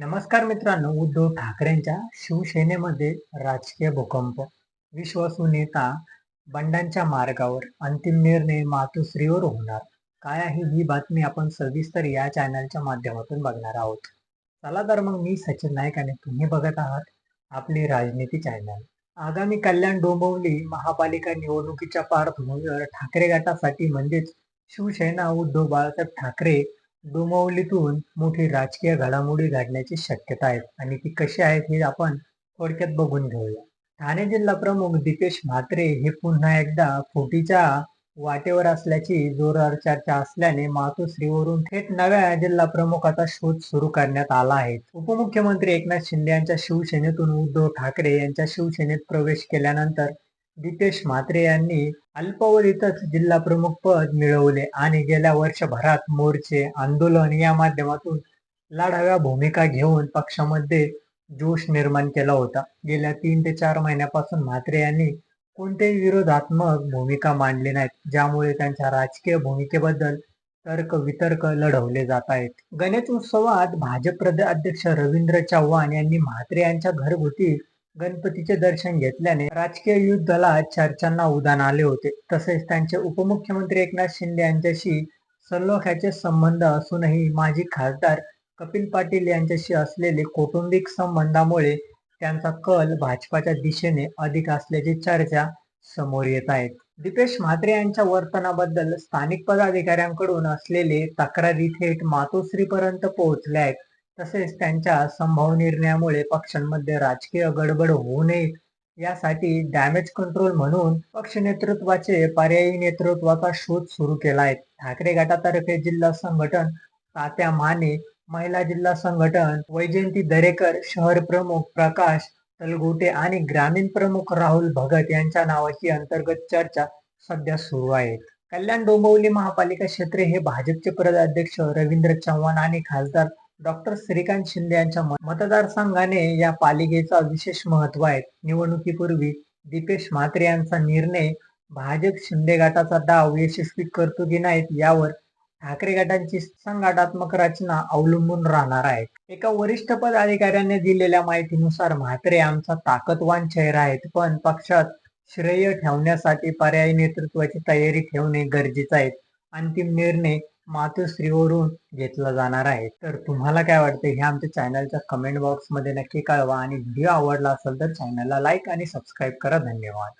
नमस्कार मित्रांनो उद्धव ठाकरेंच्या शिवसेनेमध्ये राजकीय भूकंप विश्वासू नेता बंडांच्या मार्गावर अंतिम निर्णय मातोश्रीवर होणार. काय आहे ही बातमी आपण सविस्तर या चॅनलच्या माध्यमातून बघणार आहोत. चला तर मग मी सचिन नाईक आणि तुम्ही बघत आहात आपली राजनीती चॅनल आगामी कल्याण डोंबिवली महापालिका निवडणुकीच्या पार्श्वभूमीवर ठाकरे गटासाठी म्हणजेच शिवसेना उद्धव बाळासाहेब ठाकरे डोंबिवलीतून मोठी राजकीय घडामोडी घडण्याची शक्यता आहे. आणि ती कशी आहेत हे आपण थोडक्यात बघून घेऊया. ठाणे जिल्हा प्रमुख दीपेश म्हात्रे हे पुन्हा एकदा फुटीच्या वाटेवर असल्याची जोरदार चर्चा असल्याने मातोश्रीवरून थेट नव्या जिल्हा प्रमुखाचा शोध सुरू करण्यात आला आहे. उपमुख्यमंत्री एकनाथ शिंदे यांच्या शिवसेनेतून उद्धव ठाकरे यांच्या शिवसेनेत प्रवेश केल्यानंतर दीपेश म्हात्रे यांनी अल्पावधीतच जिल्हा प्रमुख पद मिळवले आणि गेल्या वर्षभरात मोर्चे आंदोलन या माध्यमातून लढाव्या भूमिका घेऊन पक्षामध्ये जोश निर्माण केला होता. गेल्या तीन ते चार महिन्यापासून म्हात्रे यांनी कोणतेही विरोधात्मक भूमिका मांडली नाहीत ज्यामुळे त्यांच्या राजकीय भूमिकेबद्दल तर्क वितर्क लढवले जात आहेत. गणेश उत्सवात भाजप अध्यक्ष रवींद्र चव्हाण यांनी म्हात्रे यांच्या घरगुती गणपतीचे दर्शन घेतल्याने राजकीय युद्धाला चर्चांना उदान आले होते. तसेच त्यांचे उपमुख्यमंत्री एकनाथ शिंदे यांच्याशी सलोख्याचे संबंध असूनही माजी खासदार कपिल पाटील यांच्याशी असलेले कौटुंबिक संबंधामुळे त्यांचा कल भाजपाच्या दिशेने अधिक असल्याची चर्चा समोर येत आहेत दीपेश म्हात्रे यांच्या वर्तनाबद्दल स्थानिक पदाधिकाऱ्यांकडून असलेले तक्रारी थेट मातोश्रीपर्यंत पोहोचल्या आहेत. तसेच त्यांच्या संभाव निर्णयामुळे पक्षांमध्ये राजकीय गडबड होऊ नये यासाठी डॅमेज कंट्रोल म्हणून पक्ष नेतृत्वाचे पर्यायी नेतृत्वाचा शोध सुरू केला आहे ठाकरे गटातर्फे जिल्हा संघटन तात्या माने महिला जिल्हा संघटन वैजयंती दरेकर शहर प्रमुख प्रकाश तलगोटे आणि ग्रामीण प्रमुख राहुल भगत यांच्या नावाची अंतर्गत चर्चा सध्या सुरू आहे कल्याण डोंबिवली महापालिका क्षेत्रे हे भाजपचे प्रदेशाध्यक्ष रवींद्र चव्हाण आणि खासदार डॉक्टर श्रीकांत शिंदे यांच्या मतदारसंघाने या पालिकेचा विशेष महत्त्व आहे. निवडणुकीपूर्वी दीपेश म्हात्रे यांचा निर्णय भाजप शिंदे गटाचा डाव यशस्वी करतो की नाहीत यावर ठाकरे गटांची संघाटात्मक रचना अवलंबून राहणार आहे. एका वरिष्ठ पदाधिकाऱ्याने दिलेल्या माहितीनुसार म्हात्रे आमचा ताकदवान चेहरा आहेत पण पक्षात श्रेय ठेवण्यासाठी पर्यायी नेतृत्वाची तयारी ठेवणे गरजेचे आहे. अंतिम निर्णय मातोश्रीवरून घेतला जाणार आहे. तर तुम्हाला काय वाटतं? हे आमच्या चॅनलच्या कमेंट बॉक्समध्ये नक्की कळवा आणि व्हिडिओ आवडला असेल तर चॅनलला लाईक आणि सबस्क्राईब करा. धन्यवाद.